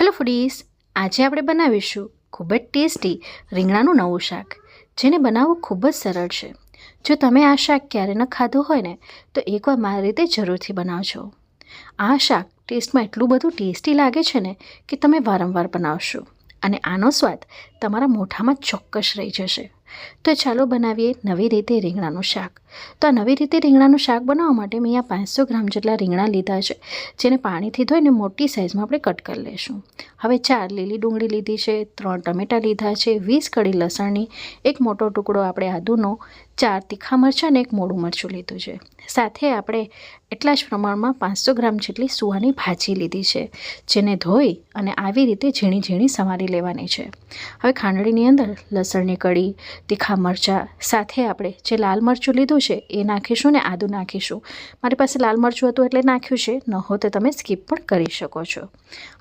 Hello foodies આજે આપણે બનાવીશું ખૂબ જ ટેસ્ટી રીંગણાનું નવું શાક, જેને બનાવવું ખૂબ જ સરળ છે. જો તમે આ શાક ક્યારે ન ખાધું હોય ને, તો એકવાર મારી રીતે જરૂરથી બનાવજો. આ શાક ટેસ્ટમાં એટલું બધું ટેસ્ટી લાગે છે ને, કે તમે વારંવાર બનાવશો, અને આનો સ્વાદ તમારા મોઢામાં ચોક્કસ રહી જશે. તો ચાલો બનાવીએ નવી રીતે રીંગણાનું શાક. તો આ નવી રીતે રીંગણાનું શાક બનાવવા માટે મેં અહીંયા પાંચસો ગ્રામ જેટલા રીંગણા લીધા છે, જેને પાણીથી ધોઈને મોટી સાઇઝમાં આપણે કટ કરી લઈશું. હવે ચાર લીલી ડુંગળી લીધી છે, ત્રણ ટમેટાં લીધા છે, વીસ કળી લસણની, એક મોટો ટુકડો આપણે આદુનો, ચાર તીખા મરચાં અને એક મોડું મરચું લીધું છે. સાથે આપણે એટલા જ પ્રમાણમાં પાંચસો ગ્રામ જેટલી સુવાની ભાજી લીધી છે, જેને ધોઈ અને આવી રીતે ઝીણી ઝીણી સમારી લેવાની છે. હવે ખાંડણીની અંદર લસણની કળી તીખા મરચાં સાથે આપણે જે લાલ મરચું લીધું છે એ નાખીશું ને આદું નાખીશું. મારી પાસે લાલ મરચું હતું એટલે નાખ્યું છે, ન હો તો તમે સ્કીપ પણ કરી શકો છો.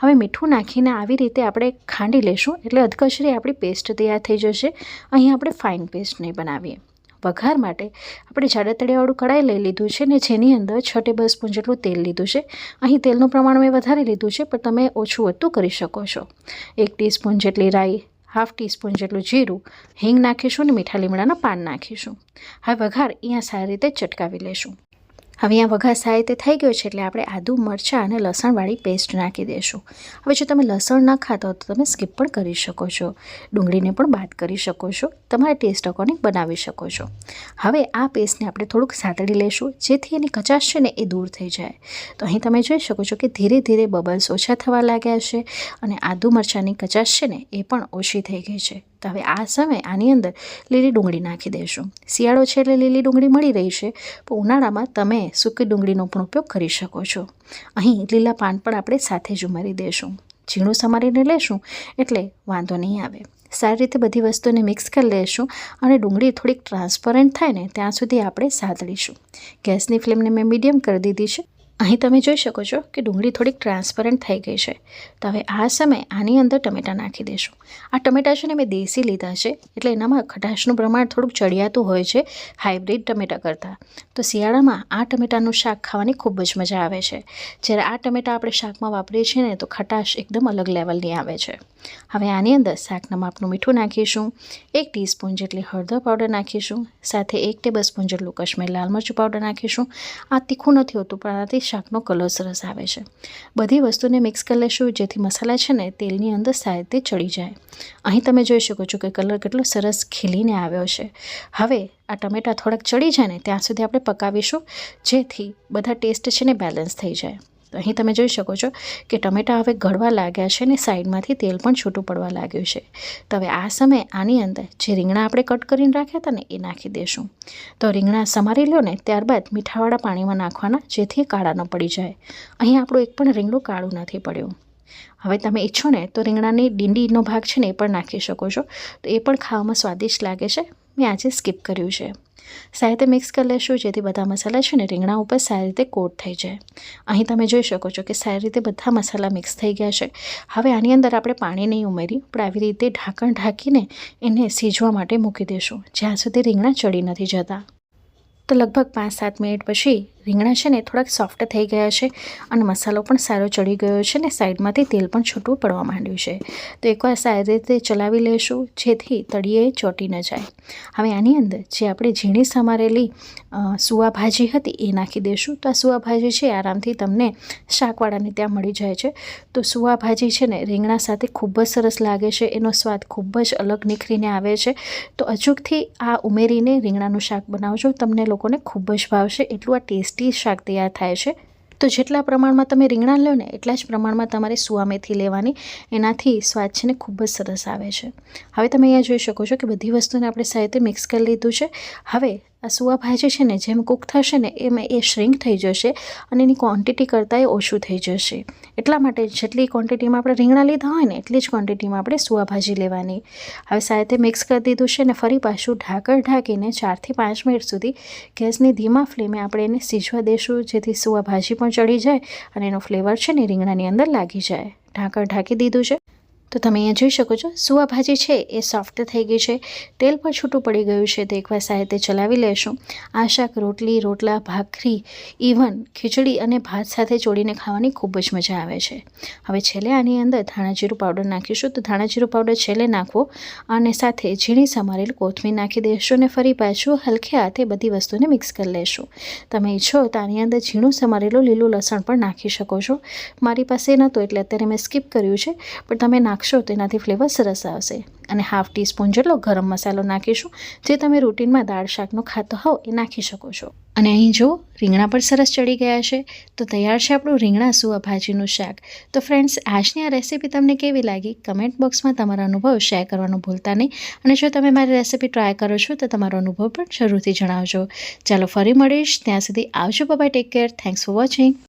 હવે મીઠું નાખીને આવી રીતે આપણે ખાંડી લેશું એટલે અધકચરી આપણી પેસ્ટ તૈયાર થઈ જશે. અહીં આપણે ફાઇન પેસ્ટ નહીં બનાવીએ. વઘાર માટે આપણે જાડા તળિયાવાળું કડાઈ લઈ લીધું છે ને જેની અંદર છ ટેબલ સ્પૂન જેટલું તેલ લીધું છે. અહીં તેલનું પ્રમાણ મેં વધારે લીધું છે, પણ તમે ઓછું વધતું કરી શકો છો. એક ટીસ્પૂન જેટલી રાઈ હાફ ટીસ્પૂન જેટલું જીરું, હિંગ નાખીશું અને મીઠા લીમડાના પાન નાખીશું. હવે વઘાર અહીંયા સારી રીતે ચટકાવી લેશું. હવે અહીંયા વઘાર થાય તે થઈ ગયો છે એટલે આપણે આદુ, મરચાં અને લસણવાળી પેસ્ટ નાખી દઈશું. હવે જો તમે લસણ ન ખાતા હો તો તમે સ્કીપ પણ કરી શકો છો. ડુંગળીને પણ બાદ કરી શકો છો. તમારા ટેસ્ટ અકોર્ડિંગ બનાવી શકો છો. હવે આ પેસ્ટને આપણે થોડુંક સાતડી લઈશું, જેથી એની કચાશ છે ને એ દૂર થઈ જાય. તો અહીં તમે જોઈ શકો છો કે ધીરે ધીરે બબલ્સ ઓછા થવા લાગ્યા છે અને આદુ, મરચાંની કચાશ છે ને એ પણ ઓછી થઈ ગઈ છે. તો હવે આ સમયે આની અંદર લીલી ડુંગળી નાખી દઈશું શિયાળો છે એટલે લીલી ડુંગળી મળી રહી છે. પણ ઉનાળામાં તમે સૂકી ડુંગળીનો પણ ઉપયોગ કરી શકો છો. અહીં લીલા પાન પણ આપણે સાથે જ ઉમેરી દઈશું ઝીણું સમારીને લેશું એટલે વાંધો નહીં આવે. સારી રીતે બધી વસ્તુને મિક્સ કરી લઈશું અને ડુંગળી થોડીક ટ્રાન્સપરન્ટ થાય ને ત્યાં સુધી આપણે સાતળીશું. ગેસની ફ્લેમને મેં મીડિયમ કરી દીધી છે. અહીં તમે જોઈ શકો છો કે ડુંગળી થોડીક ટ્રાન્સપરન્ટ થઈ ગઈ છે. તો હવે આ સમયે આની અંદર ટમેટાં નાખી દઈશું આ ટમેટાં છે ને મેં દેશી લીધા છે, એટલે એનામાં ખટાશનું પ્રમાણ થોડુંક ચડિયાતું હોય છે હાઇબ્રિડ ટમેટાં કરતાં. તો શિયાળામાં આ ટમેટાનું શાક ખાવાની ખૂબ જ મજા આવે છે. જ્યારે આ ટમેટાં આપણે શાકમાં વાપરીએ છીએ ને તો ખટાશ એકદમ અલગ લેવલની આવે છે. હવે આની અંદર શાકના માપનું મીઠું નાખીશું, એક ટીસ્પૂન જેટલી હળદર પાવડર નાખીશું, સાથે એક ટેબલ સ્પૂન જેટલું કશ્મીર લાલ મરચું પાવડર નાખીશું. આ તીખું નથી હોતું પણ આનાથી શાકનો કલર સરસ આવે છે. બધી વસ્તુને મિક્સ કરી લેશું, જેથી મસાલા છે ને તેલની અંદર સારી રીતે ચડી જાય. અહીં તમે જોઈ શકો છો કે કલર કેટલો સરસ ખીલીને આવ્યો છે. હવે આ ટમેટાં થોડાક ચડી જાય ને, ત્યાં સુધી આપણે પકાવીશું, જેથી બધા ટેસ્ટ છે ને બેલેન્સ થઈ જાય. તો અહીં તમે જોઈ શકો છો કે ટમેટાં હવે ગળવા લાગ્યા છે ને સાઈડમાંથી તેલ પણ છૂટું પડવા લાગ્યું છે. તો હવે આ સમયે આની અંદર જે રીંગણા આપણે કટ કરીને રાખ્યા હતા ને એ નાખી દઈશું તો રીંગણા સમારી લો ને ત્યારબાદ મીઠાવાળા પાણીમાં નાખવાના જેથી કાળા ન પડી જાય. અહીં આપણું એક પણ રીંગણું કાળું નથી પડ્યું. હવે તમે ઈચ્છો ને તો રીંગણાની ડીંડીનો ભાગ છે ને એ પણ નાખી શકો છો. તો એ પણ ખાવામાં સ્વાદિષ્ટ લાગે છે. મેં આજે સ્કીપ કર્યું છે. સારી રીતે મિક્સ કરી લેશું, જેથી બધા મસાલા છે ને રીંગણા ઉપર સારી રીતે કોટ થઈ જાય. અહીં તમે જોઈ શકો છો કે સારી રીતે બધા મસાલા મિક્સ થઈ ગયા છે. હવે આની અંદર આપણે પાણી નહીં ઉમેરી પણ આવી રીતે ઢાંકણ ઢાંકીને એને સીજવા માટે મૂકી દઈશું જ્યાં સુધી રીંગણા ચડી નથી જતા. તો લગભગ પાંચ સાત મિનિટ પછી રીંગણા છે ને થોડાક સોફ્ટ થઈ ગયા છે અને મસાલો પણ સારો ચડી ગયો છે ને સાઈડમાંથી તેલ પણ છૂટું પડવા માંડ્યું છે. તો એકવાર સારી રીતે ચલાવી લઈશું જેથી તળિયે ચોંટી ન જાય. હવે આની અંદર જે આપણે ઝીણી સમારેલી સુવા ભાજી હતી એ નાખી દઈશું તો આ સુવા ભાજી છે આરામથી તમને શાકવાળાને ત્યાં મળી જાય છે. તો સુવા ભાજી છે ને રીંગણા સાથે ખૂબ જ સરસ લાગે છે. એનો સ્વાદ ખૂબ જ અલગ નીખરીને આવે છે. તો અચૂકથી આ ઉમેરીને રીંગણાનું શાક બનાવજો. તમને લોકોને ખૂબ જ ભાવશે. એટલું આ ટેસ્ટી શાક તૈયાર થાય છે. તો જેટલા પ્રમાણમાં તમે રીંગણા લો ને એટલા જ પ્રમાણમાં તમારે સુવા મેથી લેવાની. એનાથી સ્વાદ છે ને ખૂબ જ સરસ આવે છે. હવે તમે અહીંયા જોઈ શકો છો કે બધી વસ્તુને આપણે સારી મિક્સ કરી લીધું છે. હવે આ સુવા ભાજી છે ને, જેમ કૂક થશે ને, એમાં એ શ્રિંક થઈ જશે અને એની ક્વોન્ટિટી કરતાં એ ઓછું થઈ જશે. એટલા માટે જેટલી ક્વોન્ટિટીમાં આપણે રીંગણા લીધા હોય ને, એટલી જ ક્વોન્ટિટીમાં આપણે સુવા ભાજી લેવાની. હવે સાથે મિક્સ કરી દીધું છે ને, ફરી પાછું ઢાંકણ ઢાંકીને ચારથી પાંચ મિનિટ સુધી ગેસની ધીમા ફ્લેમે આપણે એને સીજવા દેશું, જેથી સુવા ભાજી પણ ચડી જાય અને એનો ફ્લેવર છે ને રીંગણાની અંદર લાગી જાય. ઢાંકણ ઢાંકી દીધું છે. તો તમે અહીંયા જોઈ શકો છો, સુવા ભાજી છે એ સોફ્ટ થઈ ગઈ છે, તેલ પણ છૂટું પડી ગયું છે, તો એકવાર સારી ચલાવી લેશું. આ શાક રોટલી, રોટલા, ભાખરી ઇવન ખીચડી અને ભાત સાથે ચોળીને ખાવાની ખૂબ જ મજા આવે છે. હવે છેલ્લે આની અંદર ધાણાજીરું પાવડર નાખીશું, તો ધાણાજીરું પાવડર છેલ્લે નાખવો અને સાથે ઝીણી સમારેલ કોથમીર નાખી દેશું અને ફરી પાછું હલકે હાથે બધી વસ્તુને મિક્સ કરી લેશું. તમે ઈચ્છો તો આની અંદર ઝીણું સમારેલું લીલું લસણ પણ નાખી શકો છો. મારી પાસે નહોતું એટલે અત્યારે મેં સ્કીપ કર્યું છે, પણ તમે નાખશો તો એનાથી ફ્લેવર સરસ આવશે. અને હાફ ટીસ્પૂન જેટલો ગરમ મસાલો નાખીશું, જે તમે રૂટીનમાં દાળ શાકનો ખાતો હોવ એ નાખી શકો છો. અને અહીં જો રીંગણા પણ સરસ ચડી ગયા છે, તો તૈયાર છે આપણું રીંગણા સુવા ભાજીનું શાક. તો ફ્રેન્ડ્સ આજની આ રેસીપી તમને કેવી લાગી? કમેન્ટ બોક્સમાં તમારા અનુભવ શેર કરવાનું ભૂલતા નહીં. અને જો તમે મારી રેસીપી ટ્રાય કરો છો, તો તમારો અનુભવ પણ જરૂરથી જણાવજો. ચાલો ફરી મળીશ. ત્યાં સુધી આવજો. Bye take care thanks for watching